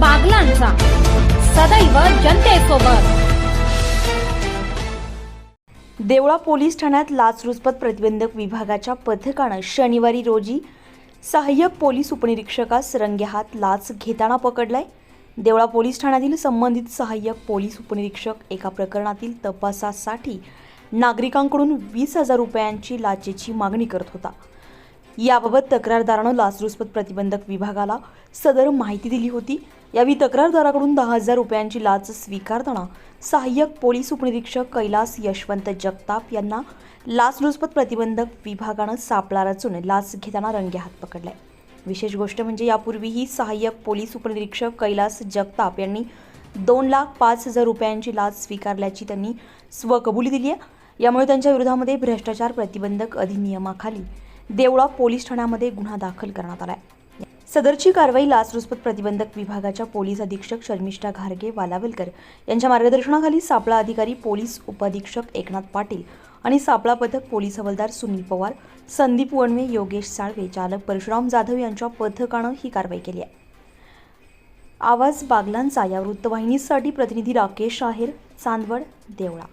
बागलांचा. सदैव जनतेसोबत. देवळा पोलीस ठाण्यात लाचलुचपत प्रतिबंधक विभागाच्या पथकानं शनिवारी रोजी सहाय्यक पोलीस उपनिरीक्षकास रंगेहात लाच घेताना पकडलाय. देवळा पोलीस ठाण्यातील संबंधित सहाय्यक पोलीस उपनिरीक्षक एका प्रकरणातील तपासासाठी नागरिकांकडून वीस हजार रुपयांची लाचेची मागणी करत होता. याबाबत तक्रारदारानं लाचलुचपत प्रतिबंधक विभागाला सदर माहिती दिली होती. यावेळी तक्रारदाराकडून दहा हजार रुपयांची लाच स्वीकारताना सहाय्यक पोलीस उपनिरीक्षक कैलास यशवंत जगताप यांना लाचलुचपत प्रतिबंधक विभागानं सापळा रचून लाच घेताना रंगेहात पकडलाय विशेष गोष्ट म्हणजे यापूर्वीही सहाय्यक पोलीस उपनिरीक्षक कैलास जगताप यांनी दोन लाख पाच हजार रुपयांची लाच स्वीकारल्याची त्यांनी स्वकबुली दिली आहे यामुळे त्यांच्या विरोधामध्ये भ्रष्टाचार प्रतिबंधक अधिनियमाखाली देवळा पोलीस ठाण्यामध्ये गुन्हा दाखल करण्यात आला सदरची कारवाई लाचलुचपत प्रतिबंधक विभागाच्या पोलीस अधीक्षक शर्मिष्ठा घारगे वालावलकर यांच्या मार्गदर्शनाखाली सापळा अधिकारी पोलीस उपअधीक्षक एकनाथ पाटील आणि सापळा पथक पोलीस हवालदार सुनील पवार संदीप वणवे योगेश साळवे चालक परशुराम जाधव यांच्या पथकानं ही कारवाई केली आहे. आवाज बागलांचा या वृत्तवाहिनीसाठी प्रतिनिधी राकेश आहेर चांदवड देवळा.